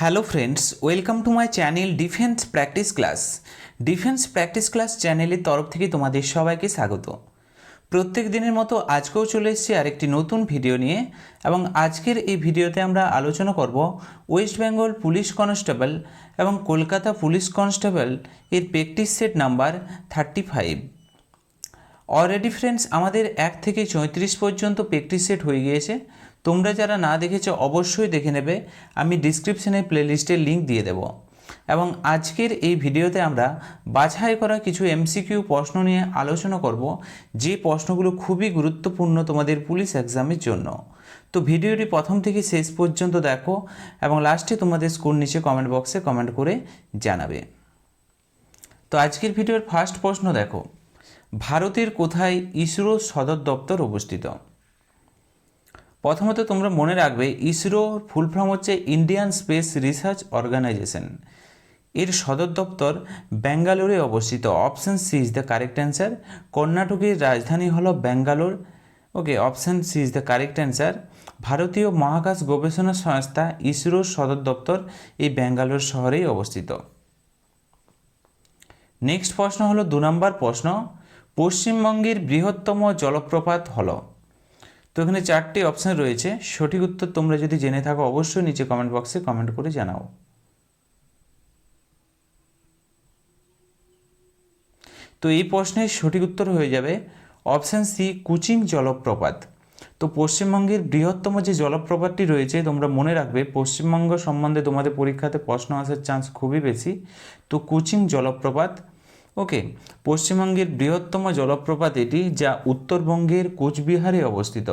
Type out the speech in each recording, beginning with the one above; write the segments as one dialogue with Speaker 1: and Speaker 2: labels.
Speaker 1: Hello friends welcome to my channel defence practice class defence practice class চ্যানেলের তরফ থেকে তোমাদের সবাইকে স্বাগত। প্রত্যেক দিনের মতো আজকেও চলে এসেছি আরেকটি নতুন ভিডিও নিয়ে এবং আজকের এই ভিডিওতে আমরা আলোচনা করব ওয়েস্ট বেঙ্গল পুলিশ কনস্টেবল এবং কলকাতা পুলিশ কনস্টেবল এর practice set number thirty five already friends আমাদের এক থেকে চৌত্রিশ পর্যন্ত প্র্যাকটিস সেট হয়ে গিয়েছে। তোমরা যারা না দেখেছ, অবশ্যই দেখে নেবে। আমি ডিসক্রিপশনে প্লেলিস্টের লিঙ্ক দিয়ে দেব। এবং আজকের এই ভিডিওতে আমরা বাছাই করা কিছু এমসিকিউ প্রশ্ন নিয়ে আলোচনা করব, যে প্রশ্নগুলো খুবই গুরুত্বপূর্ণ তোমাদের পুলিশ এক্সামের জন্য। তো ভিডিওটি প্রথম থেকে শেষ পর্যন্ত দেখো এবং লাস্টে তোমাদের স্কোর নিচে কমেন্ট বক্সে কমেন্ট করে জানাবে। তো আজকের ভিডিওর ফার্স্ট প্রশ্ন দেখো, ভারতের কোথায় ইসরো সদর দপ্তর অবস্থিত? প্রথমত তোমরা মনে রাখবে ইসরোর ফুল ফর্ম হচ্ছে ইন্ডিয়ান স্পেস রিসার্চ অর্গানাইজেশন। এর সদর দপ্তর ব্যাঙ্গালোরে অবস্থিত। Option C is the correct answer. কর্ণাটকের রাজধানী হলো Bangalore. Okay, option C is the correct answer. ভারতীয় মহাকাশ গবেষণা সংস্থা ইসরোর সদর দপ্তর এই ব্যাঙ্গালোর শহরেই অবস্থিত। নেক্সট প্রশ্ন হলো দু নম্বর প্রশ্ন। পশ্চিমবঙ্গের বৃহত্তম জলপ্রপাত হলো। তো এখানে চারটি অপশান রয়েছে। সঠিক উত্তর তোমরা যদি জেনে থাকো, অবশ্যই নিচে কমেন্ট বক্সে কমেন্ট করে জানাও। তো এই প্রশ্নের সঠিক উত্তর হয়ে যাবে অপশান সি কুচিং জলপ্রপাত। তো পশ্চিমবঙ্গের বৃহত্তম যে জলপ্রপাতটি রয়েছে, তোমরা মনে রাখবে, পশ্চিমবঙ্গ সম্বন্ধে তোমাদের পরীক্ষাতে প্রশ্ন আসার চান্স খুবই বেশি। তো কুচিং জলপ্রপাত ওকে, পশ্চিমবঙ্গের বৃহত্তম জলপ্রপাত এটি যা উত্তরবঙ্গের কোচবিহারে অবস্থিত।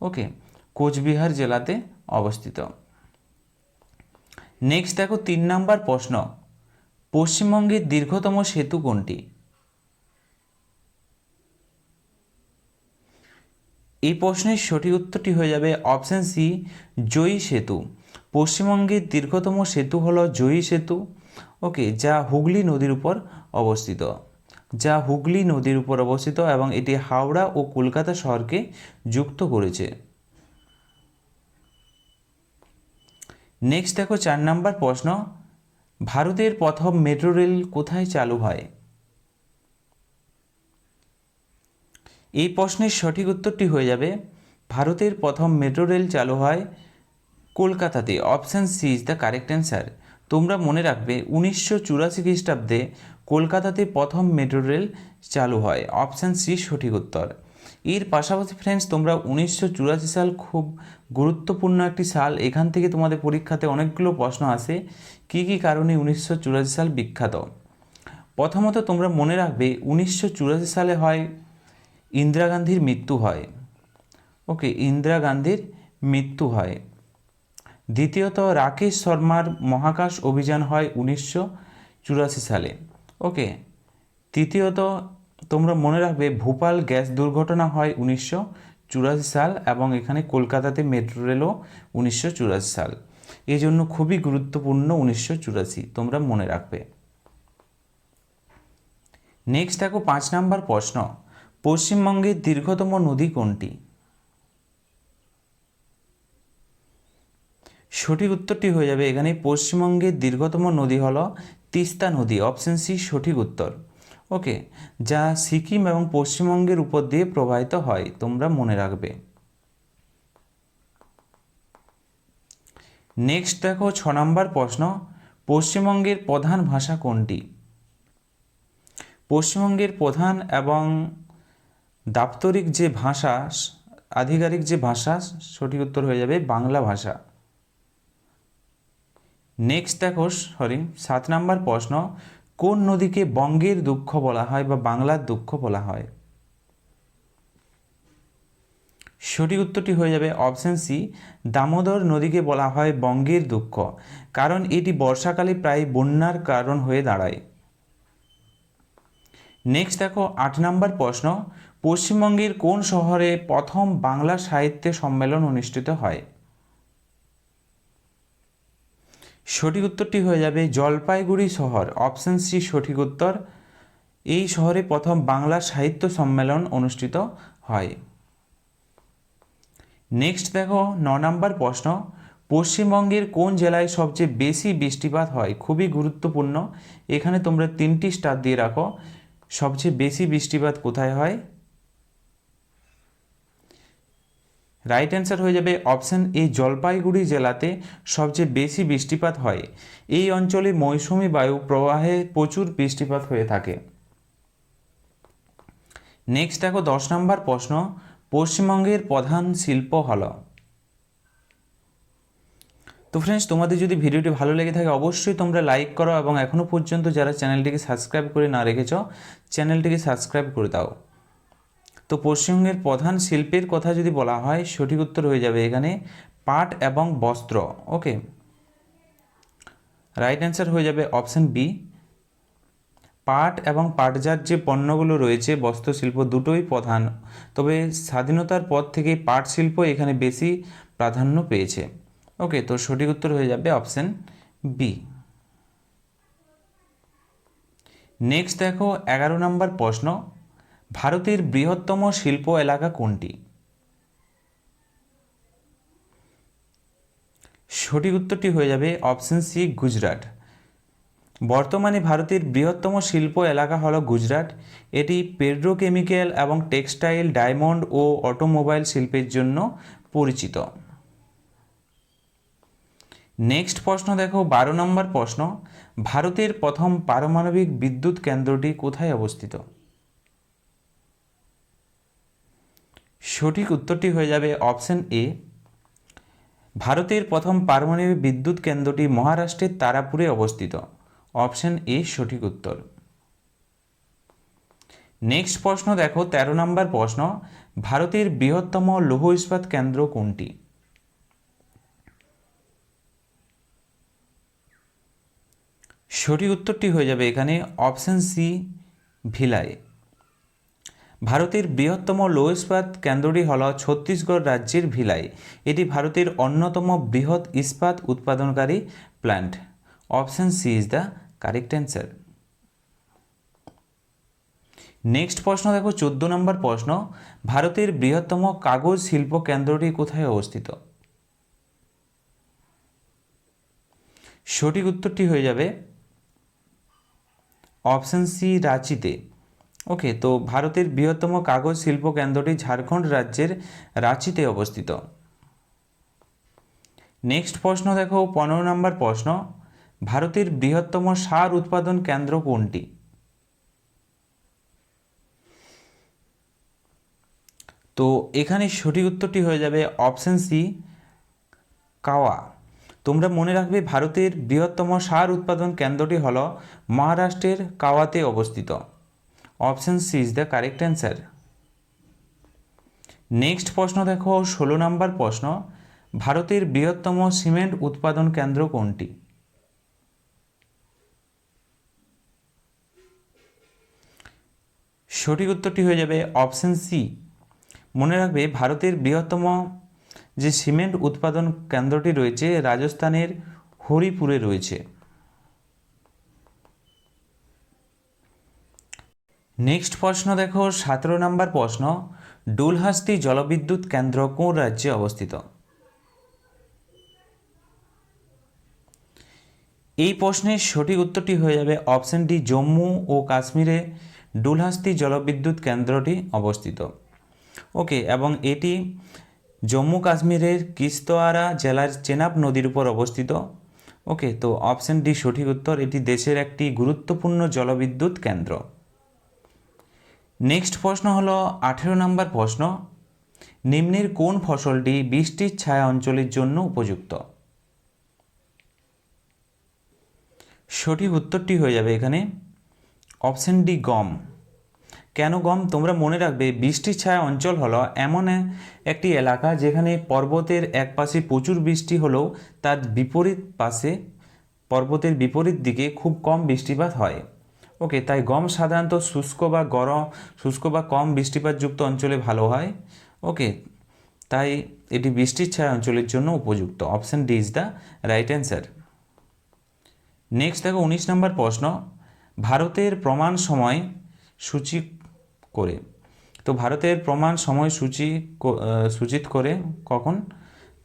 Speaker 1: ওকে, কোচবিহার জেলাতে অবস্থিত। নেক্সট দেখো তিন নাম্বার প্রশ্ন। পশ্চিমবঙ্গের দীর্ঘতম সেতু কোনটি? এই প্রশ্নের সঠিক উত্তরটি হয়ে যাবে অপশান সি, জয়ী সেতু। পশ্চিমবঙ্গের দীর্ঘতম সেতু হলো জয়ী সেতু, ওকে, যা হুগলি নদীর উপর অবস্থিত, যা হুগলি নদীর উপর অবস্থিত এবং এটি হাওড়া ও কলকাতা শহরকে যুক্ত করেছে। নেক্সট দেখো চার নাম্বার প্রশ্ন, ভারতের প্রথম মেট্রো রেল কোথায় চালু হয়? এই প্রশ্নের সঠিক উত্তরটি হয়ে যাবে, ভারতের প্রথম মেট্রো রেল চালু হয় কলকাতাতে। Option C is the correct answer তোমরা মনে রাখবে, উনিশশো চুরাশি খ্রিস্টাব্দে কলকাতাতে প্রথম মেট্রো রেল চালু হয়, অপশান সি সঠিক উত্তর। এর পাশাপাশি ফ্রেন্ডস তোমরা উনিশশো চুরাশি সাল খুব গুরুত্বপূর্ণ একটি সাল, এখান থেকে তোমাদের পরীক্ষাতে অনেকগুলো প্রশ্ন আসে, কী কী কারণে উনিশশো চুরাশি সাল বিখ্যাত? প্রথমত তোমরা মনে রাখবে, উনিশশো চুরাশি সালে হয় ইন্দিরা গান্ধীর মৃত্যু হয়। ওকে, ইন্দিরা গান্ধীর মৃত্যু হয়। দ্বিতীয়ত, রাকেশ শর্মার মহাকাশ অভিযান হয় উনিশশো চুরাশি সালে। ওকে, তৃতীয়ত, তোমরা মনে রাখবে ভোপাল গ্যাস দুর্ঘটনা হয় উনিশশো চুরাশি সাল এবং এখানে কলকাতাতে মেট্রো রেলও উনিশশো চুরাশি সাল। এই জন্য খুবই গুরুত্বপূর্ণ উনিশশো চুরাশি, তোমরা মনে রাখবে। নেক্সট দেখো পাঁচ নাম্বার প্রশ্ন। পশ্চিমবঙ্গের দীর্ঘতম নদী কোনটি? সঠিক উত্তরটি হয়ে যাবে এখানে পশ্চিমবঙ্গের দীর্ঘতম নদী হলো তিস্তা নদী অপশন সি সঠিক উত্তর। ওকে, যা সিকিম এবং পশ্চিমবঙ্গের উপর দিয়ে প্রবাহিত হয়, তোমরা মনে রাখবে। নেক্সট দেখো, ছ নম্বর প্রশ্ন, পশ্চিমবঙ্গের প্রধান ভাষা কোনটি? পশ্চিমবঙ্গের প্রধান এবং দাপ্তরিক যে ভাষা, আধিকারিক যে ভাষা, সঠিক উত্তর হয়ে যাবে বাংলা ভাষা। নেক্সট দেখো সরি সাত নাম্বার প্রশ্ন, কোন নদীকে বঙ্গের দুঃখ বলা হয় বা বাংলার দুঃখ বলা হয়? সঠিক উত্তরটি হয়ে যাবে অপশান সি দামোদর নদীকে বলা হয় বঙ্গের দুঃখ, কারণ এটি বর্ষাকালে প্রায় বন্যার কারণ হয়ে দাঁড়ায়। নেক্সট দেখো, আট নাম্বার প্রশ্ন, পশ্চিমবঙ্গের কোন শহরে প্রথম বাংলা সাহিত্য সম্মেলন অনুষ্ঠিত হয়? সঠিক উত্তরটি হয়ে যাবে জলপাইগুড়ি শহর। অপশান সি সঠিক উত্তর। এই শহরে প্রথম বাংলা সাহিত্য সম্মেলন অনুষ্ঠিত হয়। নেক্সট দেখো, ন নম্বর প্রশ্ন। পশ্চিমবঙ্গের কোন জেলায় সবচেয়ে বেশি বৃষ্টিপাত হয়? খুবই গুরুত্বপূর্ণ। এখানে তোমরা তিনটি স্টার দিয়ে রাখো। সবচেয়ে বেশি বৃষ্টিপাত কোথায় হয়? রাইট অ্যান্সার হয়ে যাবে অপশান এ জলপাইগুড়ি জেলাতে সবচেয়ে বেশি বৃষ্টিপাত হয়। এই অঞ্চলে মৌসুমি বায়ু প্রবাহে প্রচুর বৃষ্টিপাত হয়ে থাকে। নেক্সট দেখো দশ নম্বর প্রশ্ন, পশ্চিমবঙ্গের প্রধান শিল্প হল। তো ফ্রেন্ডস তোমাদের যদি ভিডিওটি ভালো লেগে থাকে, অবশ্যই তোমরা লাইক করো এবং এখনও পর্যন্ত যারা চ্যানেলটিকে সাবস্ক্রাইব করে না রেখেছ চ্যানেলটিকে সাবস্ক্রাইব করে দাও। তো পশ্চিমবঙ্গের প্রধান শিল্পের কথা যদি বলা হয়, সঠিক উত্তর হয়ে যাবে এখানে পাট এবং বস্ত্র, ওকে? রাইট অ্যান্সার হয়ে যাবে অপশান বি পাট এবং পাটজাত যে পণ্যগুলো রয়েছে, বস্ত্রশিল্প দুটোই প্রধান। তবে স্বাধীনতার পর থেকে পাট শিল্প এখানে বেশি প্রাধান্য পেয়েছে। ওকে, তো সঠিক উত্তর হয়ে যাবে অপশান বি নেক্সট দেখো, এগারো নম্বর প্রশ্ন। ভারতের বৃহত্তম শিল্প এলাকা কোনটি? সঠিক উত্তরটি হয়ে যাবে অপশন সি, গুজরাট। বর্তমানে ভারতের বৃহত্তম শিল্প এলাকা হলো গুজরাট। এটি পেট্রোকেমিক্যাল এবং টেক্সটাইল, ডায়মন্ড ও অটোমোবাইল শিল্পের জন্য পরিচিত। নেক্সট প্রশ্ন দেখো, বারো নম্বর প্রশ্ন। ভারতের প্রথম পারমাণবিক বিদ্যুৎ কেন্দ্রটি কোথায় অবস্থিত? সঠিক উত্তরটি হয়ে যাবে অপশন এ। ভারতের প্রথম পারমাণবিক বিদ্যুৎ কেন্দ্রটি মহারাষ্ট্রের তারাপুরে অবস্থিত। অপশন এ সঠিক উত্তর। নেক্সট প্রশ্ন দেখো ১৩ নম্বর প্রশ্ন, ভারতের বৃহত্তম লৌহ ইস্পাত কেন্দ্র কোনটি? সঠিক উত্তরটি হয়ে যাবে এখানে অপশন সি ভিলাই ভারতের বৃহত্তম লৌহ ইস্পাত কেন্দ্রটি হল ছত্তিশগড় রাজ্যের ভিলাই। এটি ভারতের অন্যতম বৃহৎ ইস্পাত উৎপাদনকারী plant option C is the correct answer next প্রশ্ন দেখো, চোদ্দ নম্বর প্রশ্ন, ভারতের বৃহত্তম কাগজ শিল্প কেন্দ্রটি কোথায় অবস্থিত? সঠিক উত্তরটি হয়ে যাবে অপশন সি রাঁচিতে। ওকে, তো ভারতের বৃহত্তম কাগজ শিল্প কেন্দ্রটি ঝাড়খণ্ড রাজ্যের রাঁচিতে অবস্থিত। নেক্সট প্রশ্ন দেখো, পনেরো নম্বর প্রশ্ন। ভারতের বৃহত্তম সার উৎপাদন কেন্দ্র কোনটি? তো এখানে সঠিক উত্তরটি হয়ে যাবে অপশন সি, কাওয়া। তোমরা মনে রাখবে ভারতের বৃহত্তম সার উৎপাদন কেন্দ্রটি হল মহারাষ্ট্রের কাওয়াতে অবস্থিত। Option C is the correct answer next প্রশ্ন দেখো, ষোলো নম্বর প্রশ্ন, ভারতের বৃহত্তম সিমেন্ট উৎপাদন কেন্দ্র কোনটি? সঠিক উত্তরটি হয়ে যাবে অপশন সি মনে রাখবে, ভারতের বৃহত্তম যে সিমেন্ট উৎপাদন কেন্দ্রটি রয়েছে, রাজস্থানের হরিপুরে রয়েছে। নেক্সট প্রশ্ন দেখো, সতেরো নম্বর প্রশ্ন ডুলহাস্তি জলবিদ্যুৎ কেন্দ্র কোন রাজ্যে অবস্থিত? এই প্রশ্নের সঠিক উত্তরটি হয়ে যাবে অপশন ডি জম্মু ও কাশ্মীরে ডুলহাস্তি জলবিদ্যুৎ কেন্দ্রটি অবস্থিত। ওকে এবং এটি জম্মু কাশ্মীরের কিস্তোয়ারা জেলার চেনাব নদীর উপর অবস্থিত। ওকে তো অপশন ডি সঠিক উত্তর, এটি দেশের একটি গুরুত্বপূর্ণ জলবিদ্যুৎ কেন্দ্র। নেক্সট প্রশ্ন হলো, আঠেরো নম্বর প্রশ্ন, নিম্নের কোন ফসলটি বৃষ্টির ছায়া অঞ্চলের জন্য উপযুক্ত? সঠিক উত্তরটি হয়ে যাবে এখানে, অপশন ডি, গম। কেন গম? তোমরা মনে রাখবে, বৃষ্টির ছায়া অঞ্চল হলো এমন একটি এলাকা যেখানে পর্বতের এক পাশে প্রচুর বৃষ্টি হলেও তার বিপরীত পাশে, পর্বতের বিপরীত দিকে খুব কম বৃষ্টিপাত হয়। ওকে তাই গম সাধারণত শুষ্ক বা গরম, শুষ্ক বা কম বৃষ্টিপাতযুক্ত অঞ্চলে ভালো হয়। ওকে তাই এটি বৃষ্টির ছায়া অঞ্চলের জন্য উপযুক্ত। Option D is the right answer next দেখো, উনিশ নম্বর প্রশ্ন। ভারতের প্রমাণ সময় সূচি করে। তো ভারতের প্রমাণ সময় সূচি সূচিত করে কখন?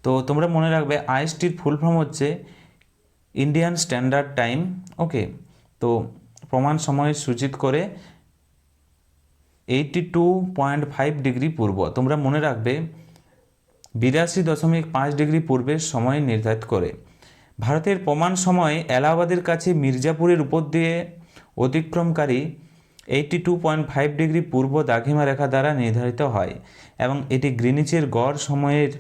Speaker 1: তো তোমরা মনে রাখবে, আইএসটির ফুল ফর্ম হচ্ছে ইন্ডিয়ান স্ট্যান্ডার্ড টাইম ওকে তো প্রমাণ সময় সূচিত করে eighty two point five degree পূর্ব। তোমরা মনে রাখবে, বিরাশি দশমিক পাঁচ ডিগ্রি পূর্বের সময় নির্ধারিত করে। ভারতের প্রমাণ সময় এলাহাবাদের কাছে মির্জাপুরের উপর দিয়ে অতিক্রমকারী eighty two point five degree পূর্ব দাঘিমা রেখা দ্বারা নির্ধারিত হয় এবং এটি গ্রিনিচের গড় সময়ের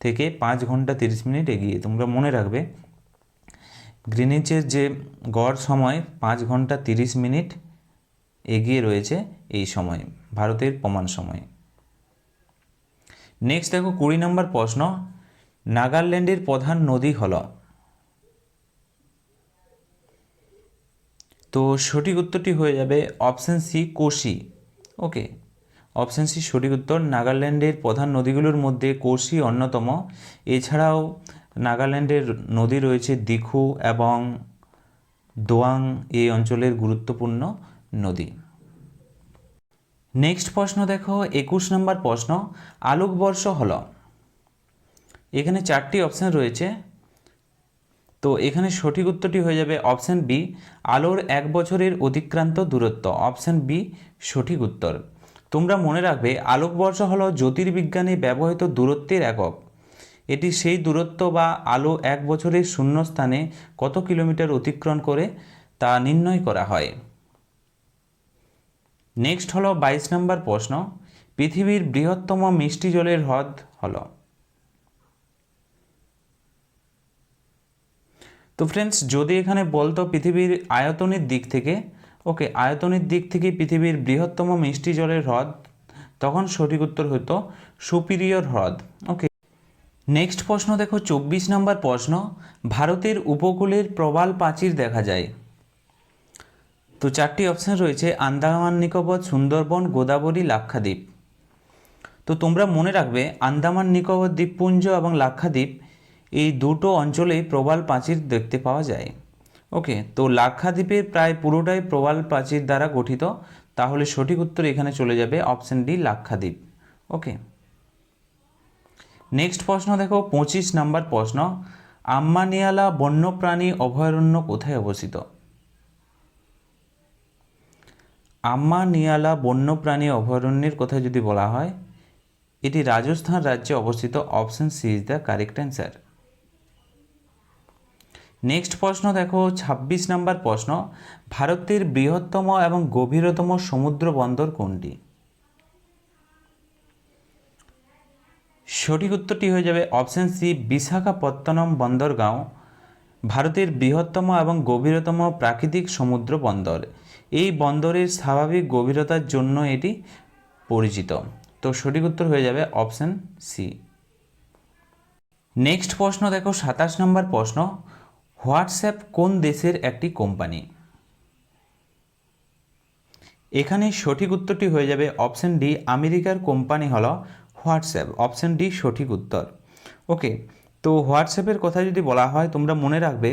Speaker 1: থেকে পাঁচ ঘণ্টা তিরিশ মিনিট এগিয়ে। তোমরা মনে রাখবে গ্রিনিচের যে গড় সময় পাঁচ ঘণ্টা তিরিশ মিনিট এগিয়ে রয়েছে এই সময়, ভারতের প্রমাণ সময়। নেক্সট দেখো, কুড়ি নম্বর প্রশ্ন, নাগাল্যান্ডের প্রধান নদী হল। তো সঠিক উত্তরটি হয়ে যাবে option C, Kosi. Okay option C সঠিক উত্তর, নাগাল্যান্ডের প্রধান নদীগুলোর মধ্যে কোশি অন্যতম। এছাড়াও নাগাল্যান্ডের নদী রয়েছে দিখু এবং দোয়াং এই অঞ্চলের গুরুত্বপূর্ণ নদী। নেক্সট প্রশ্ন দেখো, একুশ নম্বর প্রশ্ন, আলোকবর্ষ হল। এখানে চারটি অপশান রয়েছে। তো এখানে সঠিক উত্তরটি হয়ে যাবে অপশান বি, আলোর এক বছরের অতিক্রান্ত দূরত্ব। অপশান বি, সঠিক উত্তর। তোমরা মনে রাখবে, আলোকবর্ষ হলো জ্যোতির্বিজ্ঞানে ব্যবহৃত দূরত্বের একক। এটি সেই দূরত্ব বা আলো এক বছরের শূন্যস্থানে কত কিলোমিটার অতিক্রম করে তা নির্ণয় করা হয়। নেক্সট হলো বাইশ নম্বর প্রশ্ন, পৃথিবীর বৃহত্তম মিষ্টি জলের হ্রদ হলো। তো ফ্রেন্ডস যদি এখানে বলতো পৃথিবীর আয়তনের দিক থেকে, ওকে, আয়তনের দিক থেকে পৃথিবীর বৃহত্তম মিষ্টি জলের হ্রদ, তখন সঠিক উত্তর হতো সুপিরিয়র হ্রদ। ওকে নেক্সট প্রশ্ন দেখো, চব্বিশ নম্বর প্রশ্ন, ভারতের উপকূলের প্রবাল প্রাচীর দেখা যায়। তো চারটি অপশান রয়েছে, আন্দামান, নিকোবর, সুন্দরবন, গোদাবরী, লাক্ষাদ্বীপ। তো তোমরা মনে রাখবে, আন্দামান, নিকোবর, দ্বীপপুঞ্জ এবং লাক্ষাদ্বীপ এই দুটো অঞ্চলেই প্রবাল প্রাচীর দেখতে পাওয়া যায়। ওকে, তো লাক্ষাদ্বীপের প্রায় পুরোটাই প্রবাল প্রাচীর দ্বারা গঠিত। তাহলে সঠিক উত্তর এখানে চলে যাবে option D Lakshadweep. Okay next প্রশ্ন দেখো, পঁচিশ নাম্বার প্রশ্ন। আম্মানিয়ালা বন্যপ্রাণী অভয়ারণ্য কোথায় অবস্থিত? আম্মানিয়ালা বন্যপ্রাণী অভয়ারণ্যের কথা যদি বলা হয়, এটি রাজস্থান রাজ্যে অবস্থিত। Option C is the correct answer next প্রশ্ন দেখো ২৬ নম্বর প্রশ্ন। ভারতের বৃহত্তম এবং গভীরতম সমুদ্র বন্দর কোনটি? সঠিক উত্তরটি হয়ে যাবে অপশন সি, বিশাখাপত্তনম বন্দরগাঁও, ভারতের বৃহত্তম এবং গভীরতম প্রাকৃতিক সমুদ্র বন্দর। এই বন্দরের স্বাভাবিক গভীরতার জন্য এটি পরিচিত। তো সঠিক উত্তর হয়ে যাবে অপশন সি। নেক্সট প্রশ্ন দেখো, সাতাশ নম্বর প্রশ্ন, হোয়াটসঅ্যাপ কোন দেশের একটি কোম্পানি? এখানে সঠিক উত্তরটি হয়ে যাবে অপশন ডি, আমেরিকার কোম্পানি হলো হোয়াটসঅ্যাপ, অপশন ডি সঠিক উত্তর। ওকে, তো হোয়াটসঅ্যাপের কথা যদি বলা হয়, তোমরা মনে রাখবে,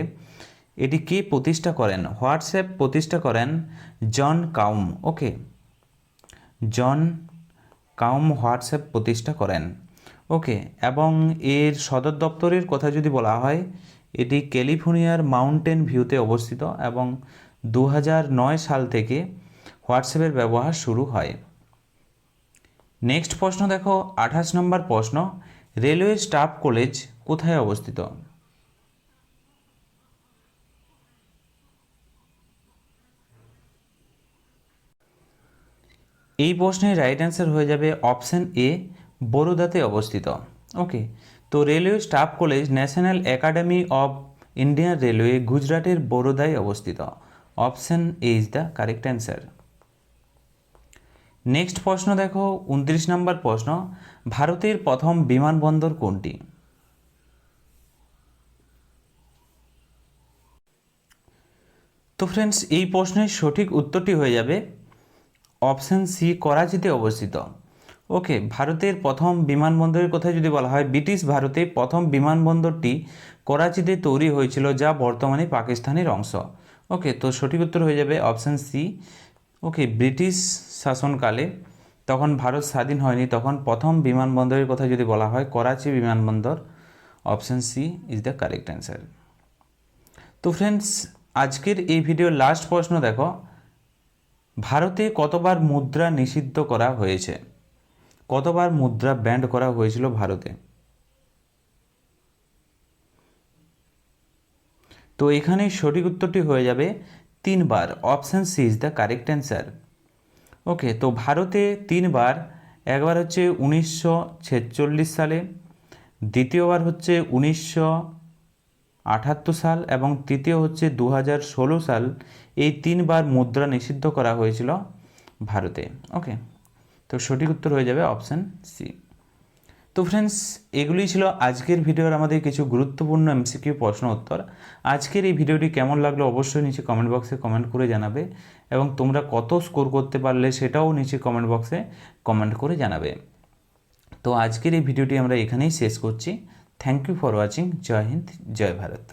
Speaker 1: এটি কে প্রতিষ্ঠা করেন? হোয়াটসঅ্যাপ প্রতিষ্ঠা করেন জন কাউম। ওকে, জন কাউম হোয়াটসঅ্যাপ প্রতিষ্ঠা করেন। ওকে, এবং এর সদর দপ্তরের কথা যদি বলা হয়, এটি ক্যালিফোর্নিয়ার মাউন্টেন ভিউতে অবস্থিত এবং দু সাল থেকে হোয়াটসঅ্যাপের ব্যবহার শুরু হয়। নেক্সট প্রশ্ন দেখো, আঠাশ নম্বর প্রশ্ন, রেলওয়ে স্টাফ কলেজ কোথায় অবস্থিত? এই প্রশ্নের রাইট অ্যান্সার হয়ে যাবে অপশান এ বরোদাতে অবস্থিত। ওকে তো railway staff college national academy of Indian railway গুজরাটের বরোদায় অবস্থিত। Option A is the correct answer next প্রশ্ন দেখো, উনত্রিশ নম্বর প্রশ্ন, ভারতের প্রথম বিমানবন্দর কোনটি? তো ফ্রেন্ডস এই প্রশ্নের সঠিক উত্তরটি হয়ে যাবে অপশান সি করাচিতে অবস্থিত। ওকে ভারতের প্রথম বিমানবন্দরের কথা যদি বলা হয়, ব্রিটিশ ভারতে প্রথম বিমানবন্দরটি করাচিতে তৈরি হয়েছিল, যা বর্তমানে পাকিস্তানের অংশ। ওকে তো সঠিক উত্তর হয়ে যাবে অপশান সি ওকে, ব্রিটিশ শাসনকালে তখন ভারত স্বাধীন হয়নি, তখন প্রথম বিমানবন্দরের কথা যদি বলা হয়, করাচি বিমানবন্দর option C is the correct answer তো ফ্রেন্ডস আজকের এই ভিডিওর লাস্ট প্রশ্ন দেখো, ভারতে কতবার মুদ্রা নিষিদ্ধ করা হয়েছে? কতবার মুদ্রা ব্যান্ড করা হয়েছিল ভারতে? তো এখানে সঠিক উত্তরটি হয়ে যাবে তিনবার option C is the correct answer okay তো ভারতে তিনবার, একবার হচ্ছে উনিশশো ছেচল্লিশ সালে, দ্বিতীয়বার হচ্ছে উনিশশো আটাত্তর সাল এবং তৃতীয় হচ্ছে দু ষোলো সাল, এই তিনবার মুদ্রা নিষিদ্ধ করা হয়েছিল ভারতে। ওকে তো সঠিক উত্তর হয়ে যাবে অপশান সি তো ফ্রেন্ডস এগুলি ছিল আজকের ভিডিওর আমাদের কিছু গুরুত্বপূর্ণ এমসিকিউ প্রশ্ন উত্তর। আজকের এই ভিডিওটি কেমন লাগল অবশ্যই নিচে কমেন্ট বক্সে কমেন্ট করে জানাবে এবং তোমরা কত স্কোর করতে পারলে সেটাও নিচে কমেন্ট বক্সে কমেন্ট করে জানাবে। তো আজকের এই ভিডিওটি আমরা এখানেই শেষ করছি। থ্যাংক ইউ ফর ওয়াচিং জয় হিন্দ, জয় ভারত।